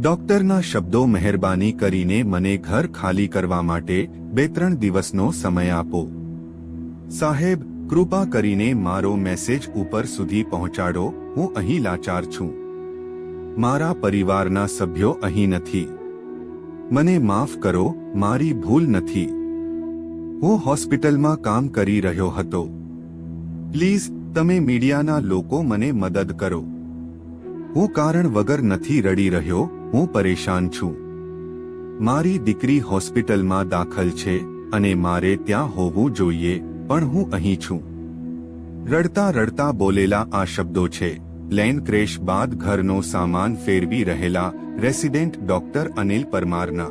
ડોક્ટરના શબ્દો મહેરબાની કરીને મને ઘર ખાલી કરવા માટે બે ત્રણ દિવસનો સમય આપો. સાહેબ, કૃપા કરીને મારો મેસેજ ઉપર સુધી પહોંચાડો, હું અહીં લાચાર છું. મારા પરિવારના સભ્યો અહીં નથી. મને માફ કરો, મારી ભૂલ નથી. હું હોસ્પિટલમાં કામ કરી રહ્યો હતો. પ્લીઝ, તમે મીડિયાના લોકો મને મદદ કરો. હું કારણ વગર નથી રડી રહ્યો હું પરેશાન છું. મારી દીકરી હોસ્પિટલમાં દાખલ છે અને મારે ત્યાં હોવું જોઈએ, પણ હું અહીં છું. રડતા રડતા બોલેલા આ શબ્દો છે. પ્લેન ક્રેશ બાદ ઘરનો સામાન ફેરવી રહેલા રેસિડેન્ટ ડોક્ટર અનિલ પરમારના.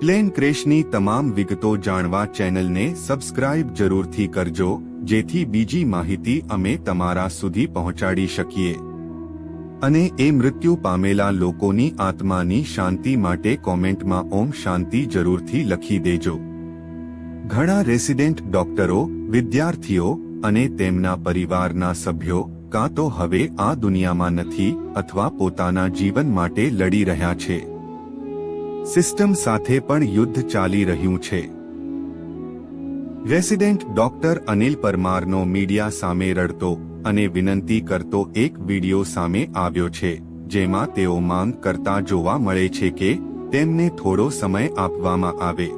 પ્લેન ક્રેશની તમામ વિગતો જાણવા ચેનલને સબસ્ક્રાઇબ જરૂરથી કરજો, જેથી બીજી માહિતી અમે તમારા સુધી પહોંચાડી શકીએ. અને એ મૃત્યુ પામેલા લોકોની આત્માની શાંતિ માટે કોમેન્ટમાં ઓમ શાંતિ જરૂરથી લખી દેજો. ઘણા રેસિડેન્ટ ડોક્ટરો, વિદ્યાર્થીઓ અને તેમના પરિવારના સભ્યો કાં તો હવે આ દુનિયામાં નથી અથવા પોતાના જીવન માટે લડી રહ્યા છે. સિસ્ટમ સાથે પણ યુદ્ધ ચાલી રહ્યું છે. રેસિડેન્ટ ડોક્ટર અનિલ પરમારનો મીડિયા સામે રડતો અને વિનંતી કરતો એક વિડિયો સામે આવ્યો છે, જેમાં તેઓ માંગ કરતા જોવા મળે છે કે, તેમને થોડો સમય આપવામાં આવે.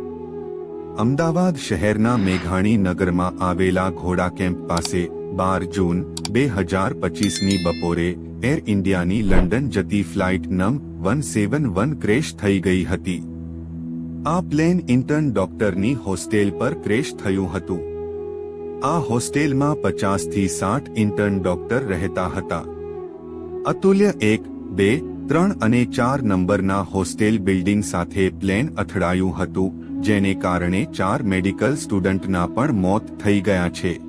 અમદાવાદ શહેરના મેઘાણી નગરમાં આવેલા ઘોડા કેમ્પ પાસે, બાર જૂન, બે હજાર પચીસની બપોરે, એર ઇન્ડિયાની લંડન જતી ફ્લાઇટ નમ વન સેવન વન ક્રેશ થઈ ગઈ હતી. આ પ્લેન ઇન્ટર્ન ડોક્ટરની હોસ્ટેલ પર ક્રેશ થયું હતું. આ હોસ્ટેલમાં પચાસથી સાઠ ઇન્ટર્ન ડોક્ટર રહેતા હતા. અતુલ્ય એક, બે, ત્રણ અને ચાર નંબરના હોસ્ટેલ બિલ્ડિંગ સાથે પ્લેન અથડાયું હતું, જેને કારણે ચાર મેડિકલ સ્ટુડન્ટના પણ મોત થઈ ગયા છે.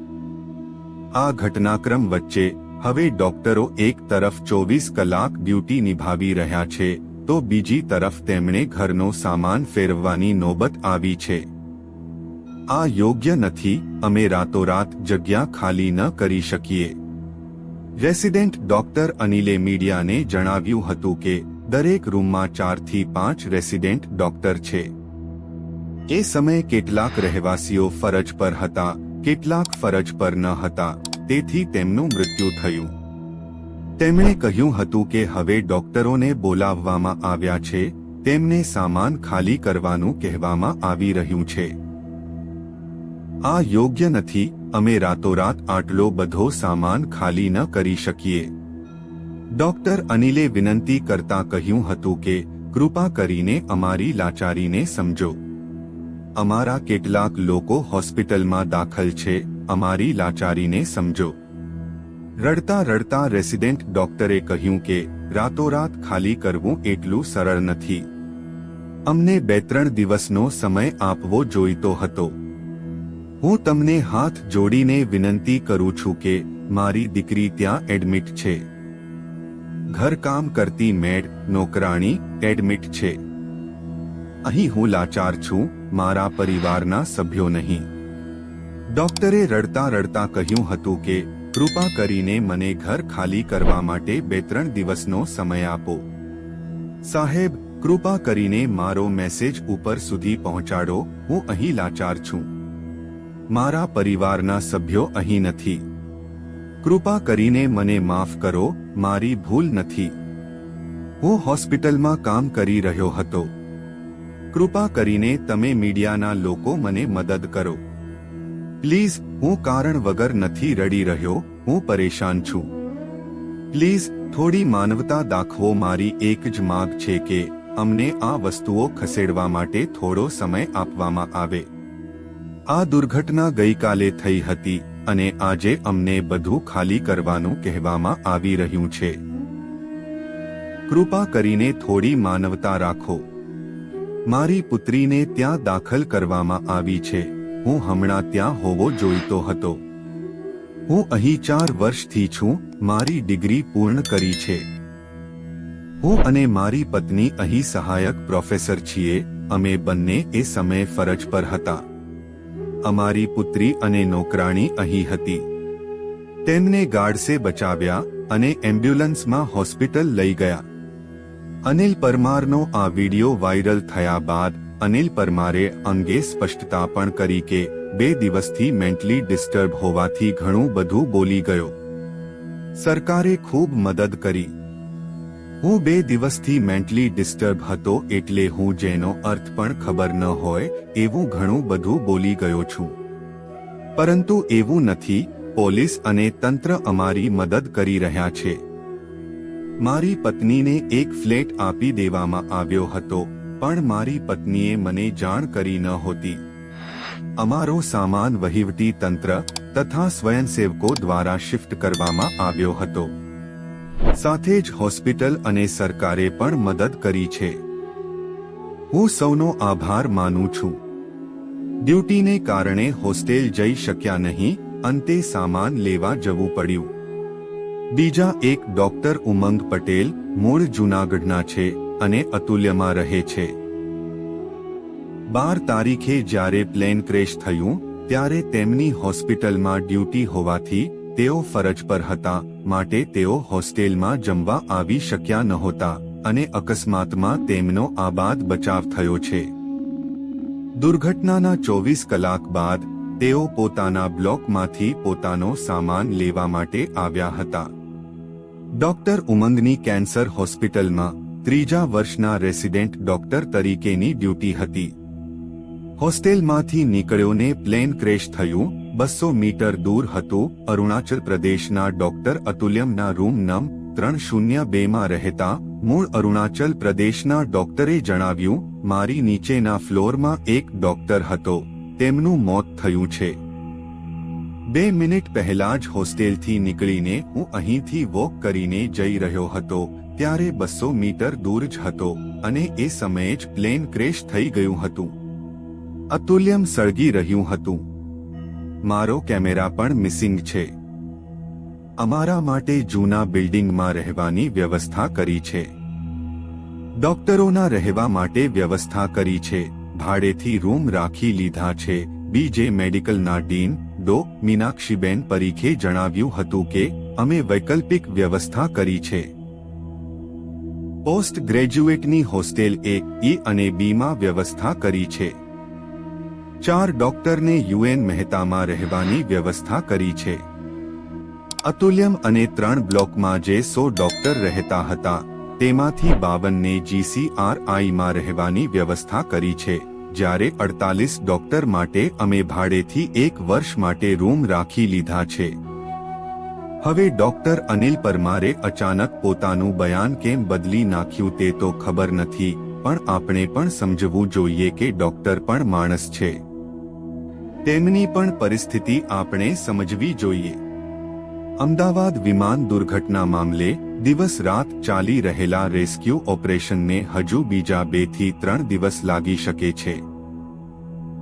આ ઘટનાક્રમ વચ્ચે, હવે ડોક્ટરો એક તરફ ચોવીસ કલાક ડ્યુટી નિભાવી રહ્યા છે, તો બીજી તરફ તેમણે ઘરનો સામાન ફેરવવાની નોબત આવી છે. આ યોગ્ય નથી, અમે રાતોરાત જગ્યા ખાલી ન કરી શકીએ. રેસિડેન્ટ ડોક્ટર અનિલે મીડિયાને જણાવ્યું હતું કે, દરેક રૂમમાં ચારથી પાંચ રેસિડેન્ટ ડોક્ટર છે. એ સમયે કેટલાક રહેવાસીઓ ફરજ પર હતા, કેટલાક ફરજ પર ન હતા, તેથી તેમનું મૃત્યુ થયું. તેમણે કહ્યું હતું કે હવે ડોક્ટરોને બોલાવવામાં આવ્યા છે, તેમને સામાન ખાલી કરવાનું કહેવામાં આવી રહ્યું છે. આ યોગ્ય નથી, અમે રાતોરાત આટલો બધો સામાન ખાલી ન કરી શકીએ. ડોક્ટર અનિલે વિનંતી કરતા કહ્યું હતું કે, કૃપા કરીને અમારી લાચારીને સમજો. અમારા કેટલાક લોકો હોસ્પિટલમાં દાખલ છે, અમારી લાચારીને સમજો. રડતા રડતા રેસિડેન્ટ ડોક્ટરે કહ્યું કે, રાતોરાત ખાલી કરવું એટલું સરળ નથી. અમને બે ત્રણ દિવસનો સમય આપવો જોઈતો હતો. હું તમને હાથ જોડીને વિનંતી કરું છું કે મારી દીકરી ત્યાં એડમિટ છે. ઘરકામ કરતી મેડ નોકરાણી એડમિટ છે. અહીં હું લાચાર છું, મારા પરિવારના સભ્યો નહીં. ડોક્ટરે રડતા રડતા કહ્યું હતું કે, કૃપા કરીને મને ઘર ખાલી કરવા માટે બે ત્રણ દિવસનો સમય આપો. સાહેબ, કૃપા કરીને મારો મેસેજ ઉપર સુધી પહોંચાડો, હું અહીં લાચાર છું. મારા પરિવારના સભ્યો અહીં નથી. કૃપા કરીને મને માફ કરો, મારી ભૂલ નથી. હું હોસ્પિટલમાં કામ કરી રહ્યો હતો. કૃપા કરીને તમે મીડિયાના લોકો મને મદદ કરો. પ્લીઝ, હું કારણ વગર નથી રડી રહ્યો, હું પરેશાન છું. પ્લીઝ, થોડી માનવતા દાખવો મારી એક જ માગ છે કે, અમને આ વસ્તુઓ ખસેડવા માટે થોડો સમય આપવામાં આવે. આ દુર્ઘટના ગઈકાલે થઈ હતી અને આજે અમને બધું ખાલી કરવાનું કહેવામાં આવી રહ્યું છે. કૃપા કરીને થોડી માનવતા રાખો. મારી પુત્રીને ત્યાં દાખલ કરવામાં આવી છે. હું હમણાં ત્યાં હોવો જોઈતો હતો. હું અહીં ચાર વર્ષથી છું, મારી ડિગ્રી પૂર્ણ કરી છે. હું અને મારી પત્ની અહીં સહાયક પ્રોફેસર છીએ, અમે બંને એ સમયે ફરજ પર હતા. અમારી પુત્રી અને નોકરાણી અહીં હતી. તેમને ગાર્ડસે બચાવ્યા અને એમ્બ્યુલન્સમાં હોસ્પિટલ લઈ ગયા. અનિલ પરમારનો આ વિડિયો વાયરલ થયા બાદ અનિલ પરમારે અંગે સ્પષ્ટતા પણ કરી કે બે દિવસથી મેન્ટલી ડિસ્ટર્બ હોવાથી ઘણું બધું બોલી ગયો. સરકારે ખૂબ મદદ કરી. હું બે દિવસથી મેન્ટલી ડિસ્ટર્બ હતો એટલે હું જેનો અર્થ પણ ખબર ન હોય, એવું ઘણું બધું બોલી ગયો છું. પરંતુ એવું નથી, પોલીસ અને તંત્ર અમારી મદદ કરી રહ્યા છે. મારી પત્નીને એક ફ્લેટ આપી દેવામાં આવ્યો હતો, પણ મારી પત્નીએ મને જાણ કરી ન હોતી. અમારો સામાન વહીવટી તંત્ર તથા સ્વયંસેવકો દ્વારા શિફ્ટ કરવામાં આવ્યો હતો. સાથે જ હોસ્પિટલ અને સરકારે પણ મદદ કરી છે. હું સૌનો આભાર માનું છું. ડ્યુટીને કારણે હોસ્ટેલ જઈ શક્યા નહીં, અંતે સામાન લેવા જવું પડ્યું. બીજા એક ડોક્ટર ઉમંગ પટેલ મૂળ જૂનાગઢના છે અને અતુલ્યમાં રહે છે. બાર તારીખે જ્યારે પ્લેન ક્રેશ થયું, ત્યારે તેમની હોસ્પિટલમાં ડ્યુટી હોવાથી તેઓ ફરજ પર હતા. માટે તેઓ હોસ્ટેલમાં જમવા આવી શક્યા નહોતા અને અકસ્માતમાં તેમનો આબાદ બચાવ થયો છે. દુર્ઘટનાના ચોવીસ કલાક બાદ, તેઓ પોતાના બ્લોકમાંથી પોતાનો સામાન લેવા માટે આવ્યા હતા. ડોક્ટર ઉમંગની કેન્સર હોસ્પિટલમાં, ત્રીજા વર્ષના રેસિડેન્ટ ડોક્ટર તરીકેની ડ્યુટી હતી. હોસ્ટેલમાંથી નીકળ્યોને પ્લેન ક્રેશ થયું બસો મીટર દૂર હતું, અરુણાચલ પ્રદેશના ડોક્ટર અતુલ્યમના રૂમ નમ ત્રણ શૂન્ય બેમાં રહેતા, મૂળ અરુણાચલ પ્રદેશના ડોક્ટરે જણાવ્યું, મારી નીચેના ફ્લોરમાં એક ડોક્ટર હતો, તેમનું મોત થયું છે. બે મિનિટ પહેલા જ હોસ્ટેલથી નીકળીને હું અહીંથી વોક કરીને જઈ રહ્યો હતો, ત્યારે બસો મીટર દૂર જ હતો, અને એ સમયે જ પ્લેન ક્રેશ થઈ ગયું હતું. અતુલ્યમ સળગી રહ્યું હતું. મારો કેમેરા પણ મિસિંગ છે. અમારા માટે જૂના બિલ્ડિંગમાં રહેવાની વ્યવસ્થા કરી છે. ડોક્ટરોના રહેવા માટે વ્યવસ્થા કરી છે. ભાડેથી રૂમ રાખી લીધા છે. બીજે મેડિકલના ડીન, ડો, મીનાક્ષીબેન પરીખે જણાવ્યું હતું કે, અમે વૈકલ્પિક વ્યવસ્થા કરી છે. પોસ્ટ ગ્રેજ્યુએટની હોસ્ટેલ એ, ઈ અને બીમાં વ્યવસ્થા કરી છે. ચાર ડોક્ટરને યુએન મહેતામાં રહેવાની વ્યવસ્થા કરી છે. અતુલ્યમ અને ત્રણ બ્લોકમાં જે સો ડોક્ટર રહેતા હતા, તેમાંથી બાવનને જીસીઆરઆઈમાં રહેવાની વ્યવસ્થા કરી છે, જ્યારે અડતાલીસ ડોક્ટર માટે અમે ભાડેથી એક વર્ષ માટે રૂમ રાખી લીધા છે. હવે ડોક્ટર અનિલ પરમારે અચાનક પોતાનું બયાન કેમ બદલી નાખ્યું તે તો ખબર નથી, પણ આપણે પણ સમજવું જોઈએ કે ડોક્ટર પણ માણસ છે. તેમની પણ પરિસ્થિતિ આપણે સમજવી જોઈએ. અમદાવાદ વિમાન દુર્ઘટના મામલે દિવસ રાત ચાલી રહેલા રેસ્ક્યુ ઓપરેશનને હજુ બીજા બેથી ત્રણ દિવસ લાગી શકે છે.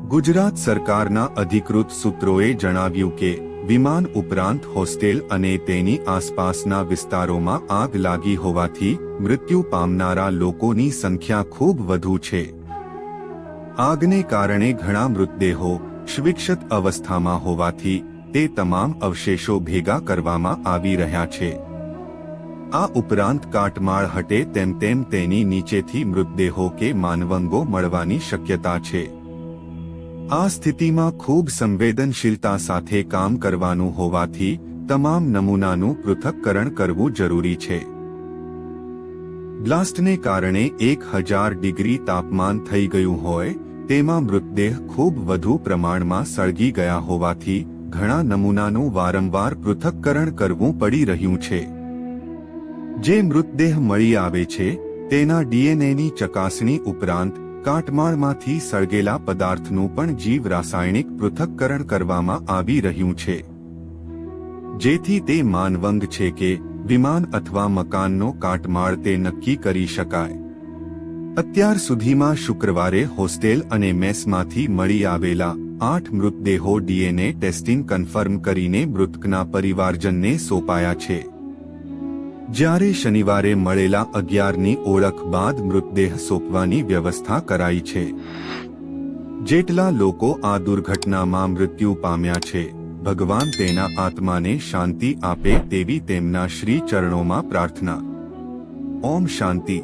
ગુજરાત સરકારના અધિકૃત સૂત્રોએ જણાવ્યું કે, વિમાન ઉપરાંત હોસ્ટેલ અને તેની આસપાસના વિસ્તારોમાં આગ લાગી હોવાથી મૃત્યુ પામનારા લોકોની સંખ્યા ખૂબ વધુ છે. આગને કારણે ઘણા મૃતદેહો શ્વિક્ષત અવસ્થામાં હોવાથી તે તમામ અવશેષો ભેગા કરવામાં આવી રહ્યા છે. આ ઉપરાંત કાટમાળ હટે તેમ તેમ તેની નીચેથી મૃતદેહો કે માનવંગો મળવાની શક્યતા છે. આ સ્થિતિમાં ખૂબ સંવેદનશીલતા સાથે કામ કરવાનું હોવાથી તમામ નમૂનાનું પૃથક્કરણ કરવું જરૂરી છે. બ્લાસ્ટને કારણે એક હજાર ડિગ્રી તાપમાન થઈ ગયું હોય તેમાં મૃતદેહ ખૂબ વધુ પ્રમાણમાં સળગી ગયા હોવાથી ઘણા નમૂનાનું વારંવાર પૃથક્કરણ કરવું પડી રહ્યું છે. જે મૃતદેહ મળી આવે છે, તેના ડીએનએની ચકાસણી ઉપરાંત કાટમાળમાંથી સળગેલા પદાર્થનું પણ જીવ રાસાયણિક પૃથક્કરણ કરવામાં આવી રહ્યું છે. જેથી તે માનવંગ છે કે વિમાન અથવા મકાનનો કાટમાળ તે નક્કી કરી શકાય. અત્યાર સુધીમાં શુક્રવારે હોસ્ટેલ અને મેસમાંથી મળી આવેલા આઠ મૃતદેહો ડીએનએ ટેસ્ટિંગ કન્ફર્મ કરીને મૃતકના પરિવારજનને સોંપાયા છે. જ્યારે શનિવારે મળેલા અગિયારની ઓળખ બાદ મૃતદેહ સોંપવાની વ્યવસ્થા કરાઈ છે. જેટલા લોકો આ દુર્ઘટનામાં મૃત્યુ પામ્યા છે, ભગવાન તેના આત્માને શાંતિ આપે તેવી તેમના શ્રી ચરણોમાં પ્રાર્થના. ઓમ શાંતિ.